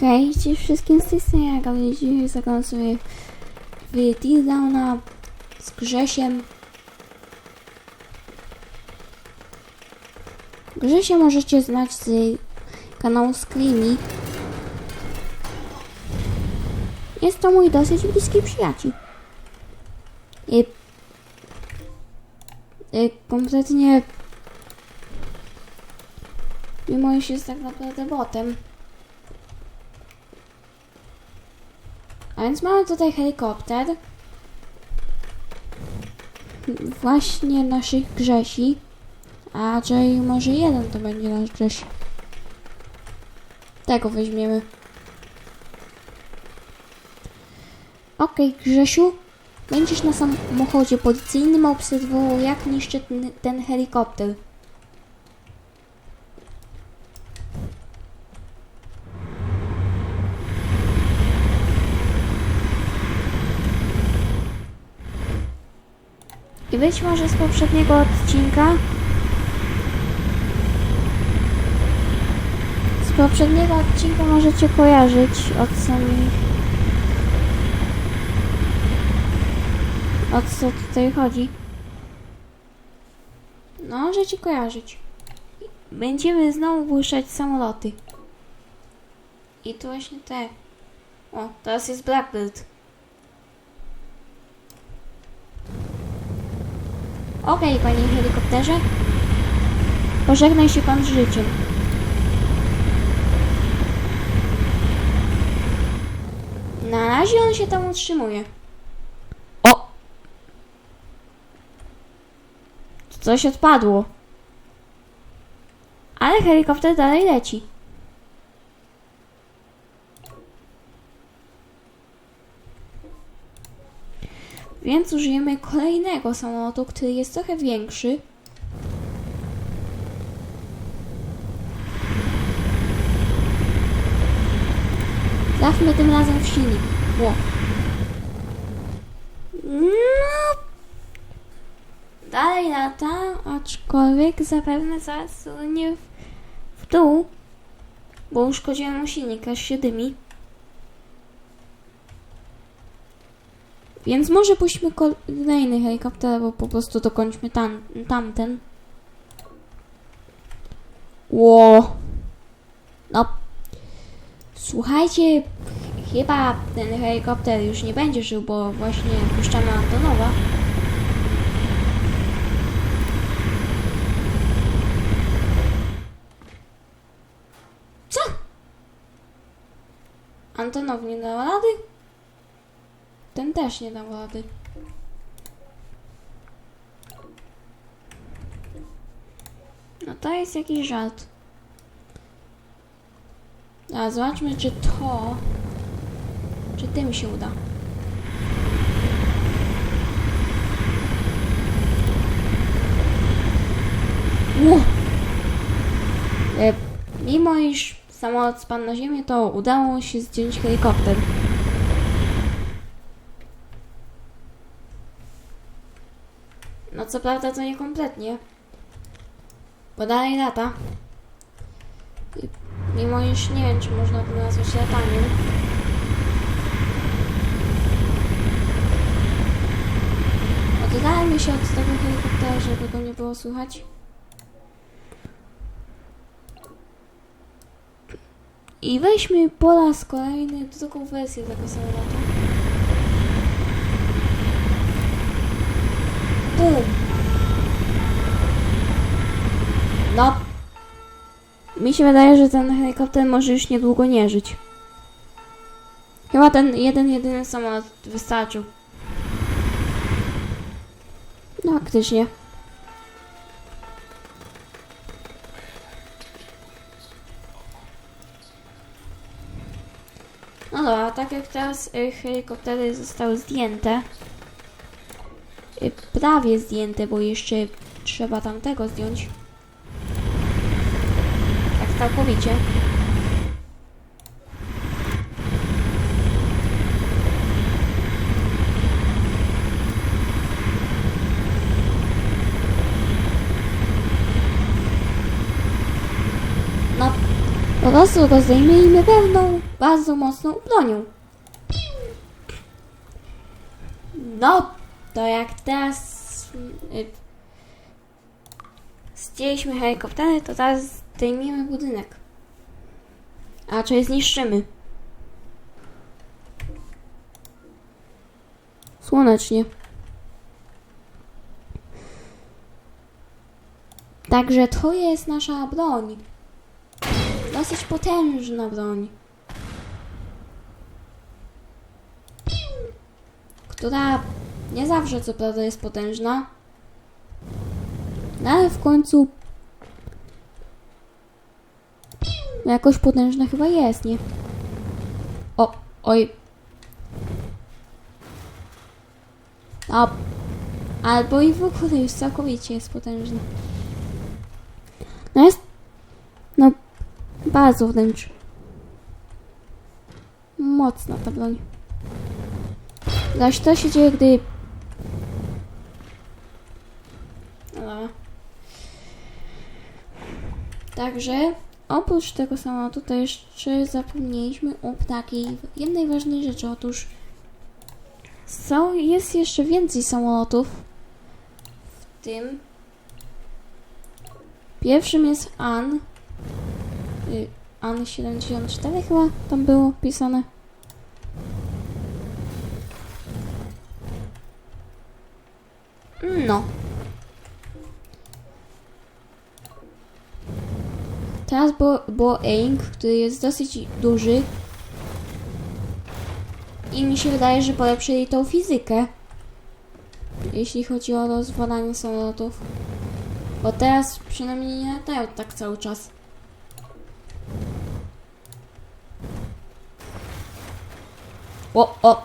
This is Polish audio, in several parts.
Hej, cześć wszystkim z tej strony jak dzisiaj zagram sobie w z Grzesiem. Grzesia możecie znać z kanału Screamy. Jest to mój dosyć bliski przyjaciel. I, i kompletnie mimo iż jest tak naprawdę botem. A więc mamy tutaj helikopter. Właśnie naszych Grzesi. A raczej może jeden to będzie nasz Grześ. Tego weźmiemy. Okej, Grzesiu. Będziesz na samochodzie policyjnym obserwował jak niszczy ten, ten helikopter. I być może z poprzedniego odcinka. Z poprzedniego odcinka możecie kojarzyć od samych. O co tutaj chodzi? No, możecie kojarzyć. Będziemy znowu błyszczać samoloty. I tu właśnie te. O, teraz jest Blackbird. Okej, panie helikopterze. Pożegnaj się pan z życiem. Na razie on się tam utrzymuje. O! Coś odpadło. Ale helikopter dalej leci. Więc użyjemy kolejnego samolotu, który jest trochę większy. Trafmy tym razem w silnik. Ło. No. Dalej lata, aczkolwiek zapewne zaraz nie w, w dół, bo uszkodziłem mu silnik, aż się dymi. Więc może puśćmy kolejny helikopter, bo po prostu dokończmy tam, tamten. Ło. No. Słuchajcie, chyba ten helikopter już nie będzie żył, bo właśnie puszczamy Antonowa. Co? Antonow nie dał rady? Też nie dał rady. No to jest jakiś żart. A zobaczmy, czy to... Czy tym się uda. Ło! E, mimo iż samolot spadł na ziemię, to udało się zdjąć helikopter. Co prawda to niekompletnie. Bo dalej lata. I mimo iż nie wiem, czy można to nazwać lataniem. Oddalmy się od tego helikoptera, żeby go nie było słychać. I weźmy po raz kolejny drugą wersję tego samolotu. No. Mi się wydaje, że ten helikopter może już niedługo nie żyć. Chyba ten jeden, jedyny samolot wystarczył. No, faktycznie. No dobra, tak jak teraz y, helikoptery zostały zdjęte, prawie zdjęte, bo jeszcze trzeba tamtego zdjąć. Tak całkowicie. No, po prostu go zdejmijmy pełną bardzo mocną bronią. No, to jak teraz y, zdjęliśmy helikoptery, to teraz zdejmiemy budynek. A czy zniszczymy? Słonecznie. Także to jest nasza broń. Dosyć potężna broń. Która nie zawsze co prawda jest potężna. No ale w końcu jakoś potężna chyba jest, nie? O, oj. A, albo i w ogóle już całkowicie jest potężna. No jest, no, bardzo wręcz mocna ta broń. Zaś to się dzieje, gdy... No. Także oprócz tego samolotu to jeszcze zapomnieliśmy o takiej jednej ważnej rzeczy. Otóż są, jest jeszcze więcej samolotów. W tym pierwszym jest AN. Y, AN 74 chyba tam było pisane. No. Teraz było Aang, który jest dosyć duży. I mi się wydaje, że polepszyli tą fizykę. Jeśli chodzi o rozwalanie samolotów. Bo teraz przynajmniej nie latają tak cały czas. O, o!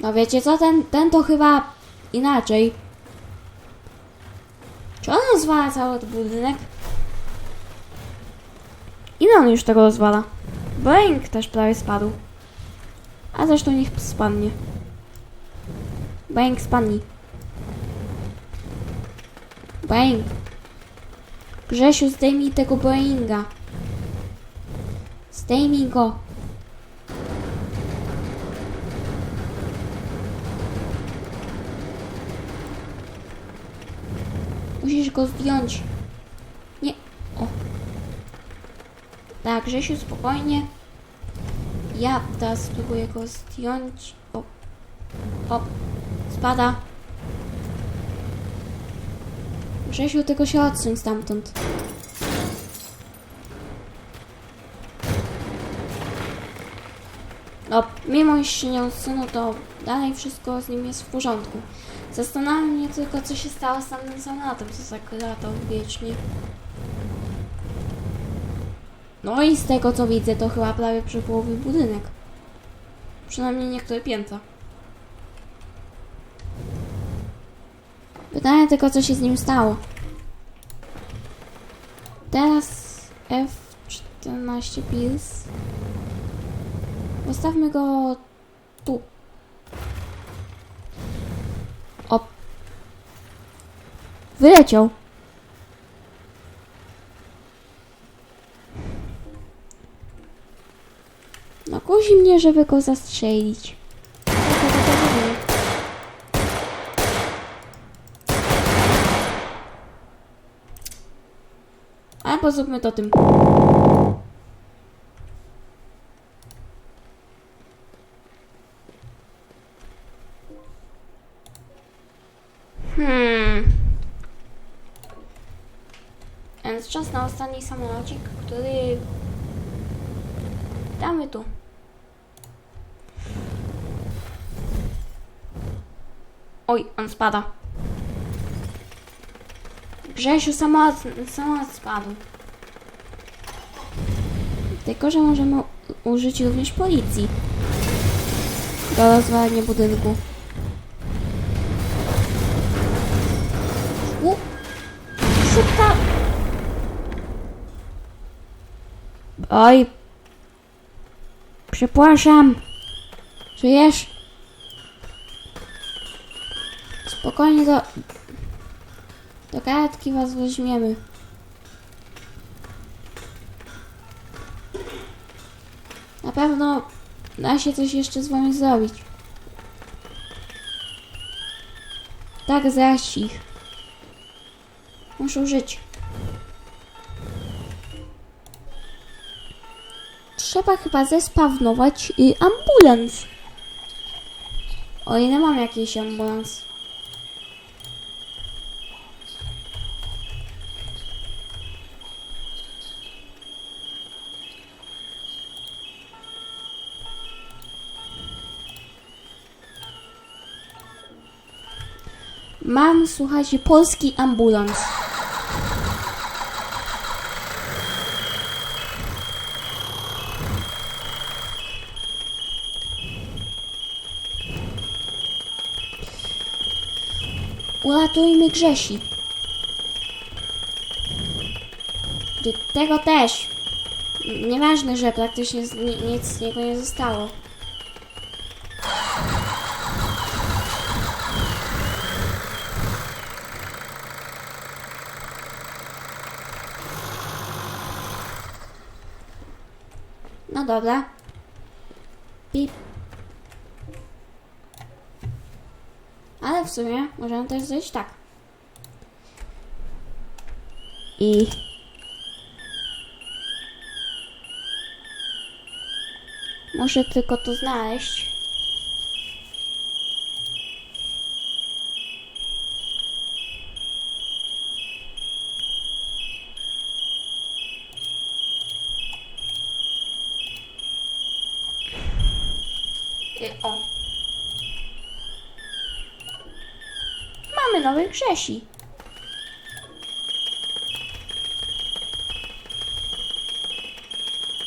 No wiecie co, ten, ten to chyba inaczej. Rozwala cały ten budynek? Ile on już tego rozwala? Boeing też prawie spadł. A zresztą niech spadnie. Boeing spadnij. Boeing. Grzesiu, zdejmij tego Boeinga. Zdejmij go. Musisz go zdjąć. Nie. O. Tak, Grzesiu, spokojnie. Ja teraz spróbuję go zdjąć. O. O. Spada. Grzesiu, tylko się odsuń stamtąd. Mimo iż nie odsunął, to dalej wszystko z nim jest w porządku. Zastanawia mnie tylko, co się stało z tamtym samolotem, co tak latał wiecznie. No i z tego, co widzę, to chyba prawie przy połowie budynek. Przynajmniej niektóre piętra. Pytanie tylko, co się z nim stało. Teraz F14 Pills. Postawmy go tu. O. Wyleciał. No kusi mnie, żeby go zastrzelić. Albo zróbmy to tym. Więc czas na ostatni samolocik, który damy tu. Oj, on spada. Grzesiu, samolot, samolot spadł. Tylko, że możemy użyć również policji do rozwalenia budynku. Oj. Przepraszam. Czujesz? Spokojnie do... Do karetki was weźmiemy. Na pewno da się coś jeszcze z wami zrobić. Tak zaś ich. Muszą żyć. Trzeba chyba zespawnować y, ambulans. O ile mam jakiś ambulans. Mam, słuchajcie, polski ambulans. Uratujmy Grzesi. Tego też. Nieważne, że praktycznie nic z niego nie zostało. No dobra. Pip. Ale w sumie możemy też zrobić tak. I... Muszę tylko to znaleźć. I o. Grzesi.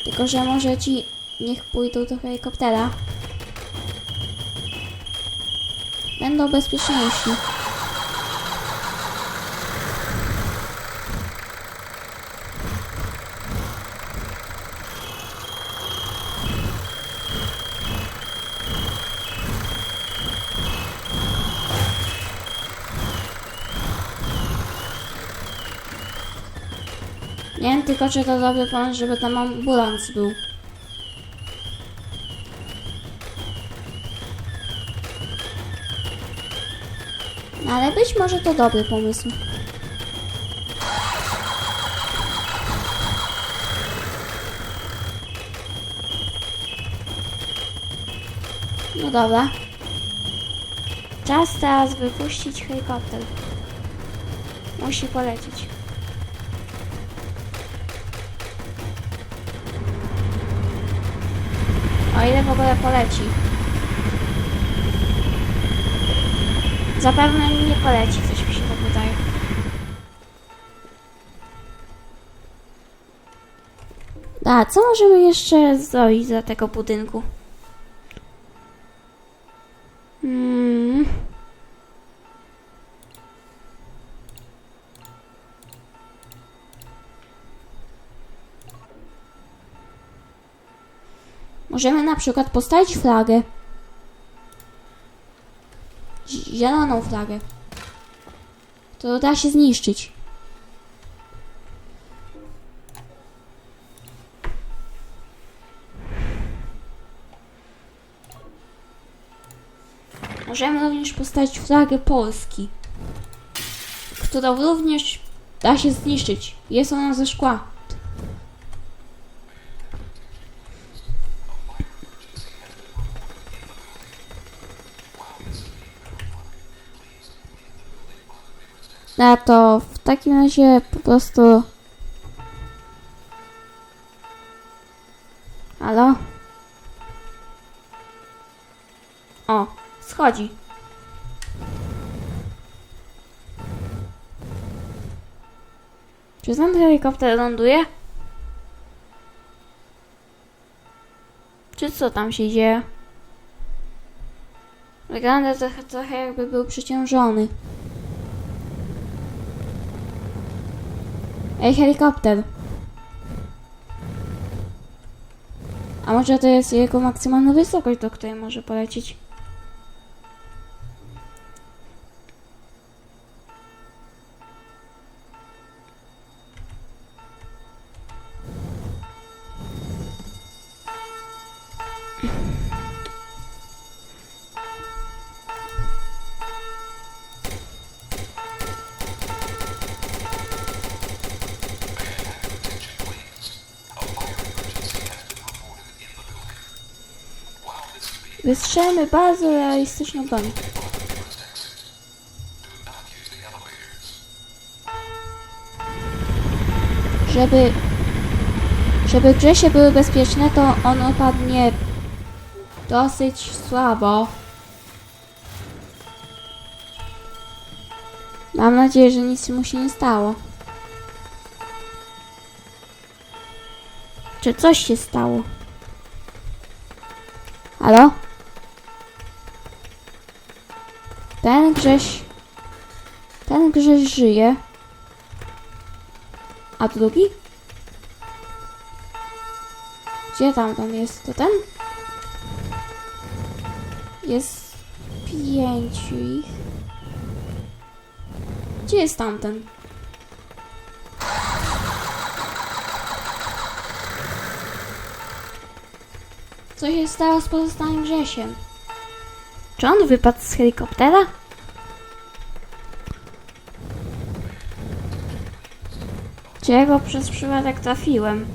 Tylko, że może ci niech pójdą do helikoptera. Będą bezpieczniejsi. Tylko, to dobry pomysł, żeby tam ambulans był. No, ale być może to dobry pomysł. No dobra. Czas teraz wypuścić helikopter. Musi polecieć. O ile w ogóle poleci. Zapewne nie poleci, coś mi się tak wydaje. A, co możemy jeszcze zrobić dla tego budynku? Możemy na przykład postawić flagę. Zieloną flagę. To da się zniszczyć. Możemy również postawić flagę Polski, którą również da się zniszczyć. Jest ona ze szkła. A to w takim razie po prostu. Halo? O, schodzi. Czy ten helikopter ląduje? Czy co tam się dzieje? Wygląda trochę, trochę jakby był przeciążony. Ej, helikopter. A może to jest jego maksymalna wysokość, do której może polecieć? Wystrzelmy bardzo realistyczną broń. Żeby, żeby Grzesie były bezpieczne, to on opadnie dosyć słabo. Mam nadzieję, że nic mu się nie stało. Czy coś się stało? Halo? Ten Grześ... Ten Grześ żyje. A drugi? Gdzie tamten jest? To ten? Jest pięciu ich. Gdzie jest tamten? Co się stało z pozostałym Grzesiem? Czy on wypadł z helikoptera? Czy go przez przypadek trafiłem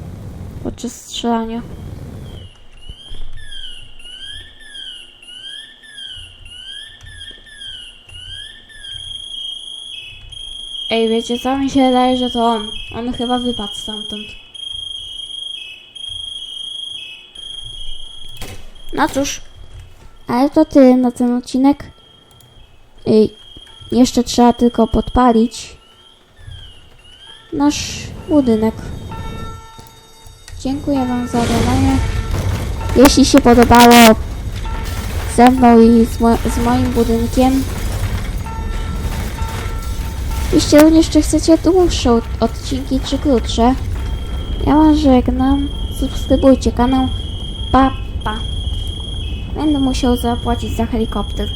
podczas strzelania? Ej, wiecie co? Mi się wydaje, że to on. On chyba wypadł stamtąd. No cóż, ale to tyle na ten odcinek. Ej, jeszcze trzeba tylko podpalić nasz budynek. Dziękuję Wam za oglądanie. Jeśli się podobało ze mną i z, mo- z moim budynkiem, jeśli również czy chcecie dłuższe od- odcinki czy krótsze, ja Wam żegnam. Subskrybujcie kanał. Pa, pa. Będę musiał zapłacić za helikopter.